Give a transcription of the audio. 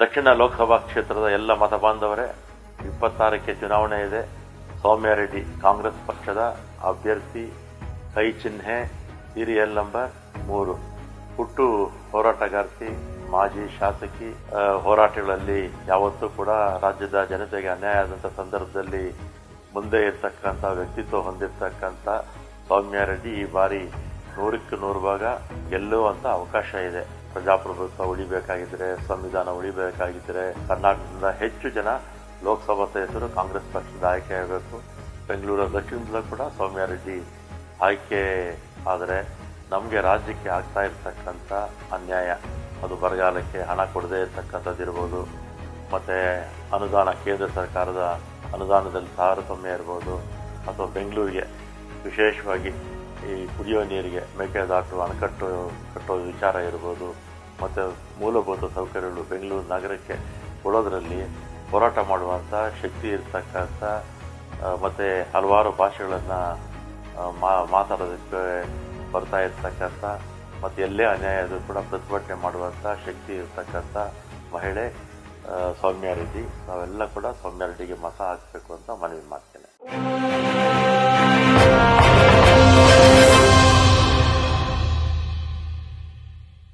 ದಕ್ಷಿಣ ಲೋಕಸಭಾ ಕ್ಷೇತ್ರದ ಎಲ್ಲ ಮತ ಬಾಂಧವರೇ, ಇಪ್ಪತ್ತಾರಕ್ಕೆ ಚುನಾವಣೆ ಇದೆ. ಸೌಮ್ಯಾರೆಡ್ಡಿ ಕಾಂಗ್ರೆಸ್ ಪಕ್ಷದ ಅಭ್ಯರ್ಥಿ, ಕೈ ಚಿಹ್ನೆ ಸೀರಿಯಲ್ ನಂಬರ್ ಮೂರು. ಹುಟ್ಟು ಹೋರಾಟಗಾರ್ತಿ, ಮಾಜಿ ಶಾಸಕಿ ಹೋರಾಟಗಳಲ್ಲಿ ಯಾವತ್ತೂ ಕೂಡ ರಾಜ್ಯದ ಜನತೆಗೆ ಅನ್ಯಾಯ ಆದಂಥ ಸಂದರ್ಭದಲ್ಲಿ ಮುಂದೆ ಇರತಕ್ಕಂಥ ವ್ಯಕ್ತಿತ್ವ ಹೊಂದಿರತಕ್ಕಂಥ ಸೌಮ್ಯಾರೆಡ್ಡಿ ಈ ಬಾರಿ ನೂರಕ್ಕೆ ನೂರು ಭಾಗ ಗೆಲ್ಲುವಂತ ಅವಕಾಶ ಇದೆ. ಪ್ರಜಾಪ್ರಭುತ್ವ ಉಳಿಬೇಕಾಗಿದ್ರೆ ಸಂವಿಧಾನ ಉಳಿಬೇಕಾಗಿದ್ರೆ ಕರ್ನಾಟಕದಿಂದ ಹೆಚ್ಚು ಜನ ಲೋಕಸಭಾ ಸದಸ್ಯರು ಕಾಂಗ್ರೆಸ್ ಪಕ್ಷದ ಆಯ್ಕೆ ಆಗಬೇಕು ಬೆಂಗಳೂರು ದಕ್ಷಿಣದಲ್ಲೂ ಕೂಡ ಸೌಮ್ಯ ರೆಡ್ಡಿ ಆಯ್ಕೆ ಆದರೆ ನಮಗೆ ರಾಜ್ಯಕ್ಕೆ ಆಗ್ತಾ ಇರತಕ್ಕಂಥ ಅನ್ಯಾಯ ಅದು ಬರಗಾಲಕ್ಕೆ ಹಣ ಕೊಡದೇ ಇರ್ತಕ್ಕಂಥದ್ದಿರ್ಬೋದು ಮತ್ತು ಅನುದಾನ ಕೇಂದ್ರ ಸರ್ಕಾರದ ಅನುದಾನದಲ್ಲಿ ತಾರತಮ್ಯ ಇರ್ಬೋದು ಅಥವಾ ಬೆಂಗಳೂರಿಗೆ ವಿಶೇಷವಾಗಿ ಈ ಕುಡಿಯುವ ನೀರಿಗೆ ಮೇಕೆದಾಟು ಅಣೆಕಟ್ಟು ಕಟ್ಟೋ ವಿಚಾರ ಇರ್ಬೋದು. ಮತ್ತು ಮೂಲಭೂತ ಸೌಕರ್ಯಗಳು ಬೆಂಗಳೂರು ನಗರಕ್ಕೆ ಕೊಡೋದ್ರಲ್ಲಿ ಹೋರಾಟ ಮಾಡುವಂಥ ಶಕ್ತಿ ಇರ್ತಕ್ಕಂಥ ಮತ್ತು ಹಲವಾರು ಭಾಷೆಗಳನ್ನು ಮಾತಾಡೋದಕ್ಕೆ ಬರ್ತಾ ಇರ್ತಕ್ಕಂಥ, ಮತ್ತು ಎಲ್ಲೇ ಅನ್ಯಾಯ ಕೂಡ ಪ್ರತಿಭಟನೆ ಮಾಡುವಂಥ ಶಕ್ತಿ ಇರ್ತಕ್ಕಂಥ ಮಹಿಳೆ ಸೌಮ್ಯಾರೆಡ್ಡಿ ಸೌಮ್ಯ ರೆಡ್ಡಿ. ನಾವೆಲ್ಲ ಕೂಡ ಸೌಮ್ಯ ರೆಡ್ಡಿಗೆ ಮತ ಹಾಕಬೇಕು ಅಂತ ಮನವಿ ಮಾಡ್ತೀವಿ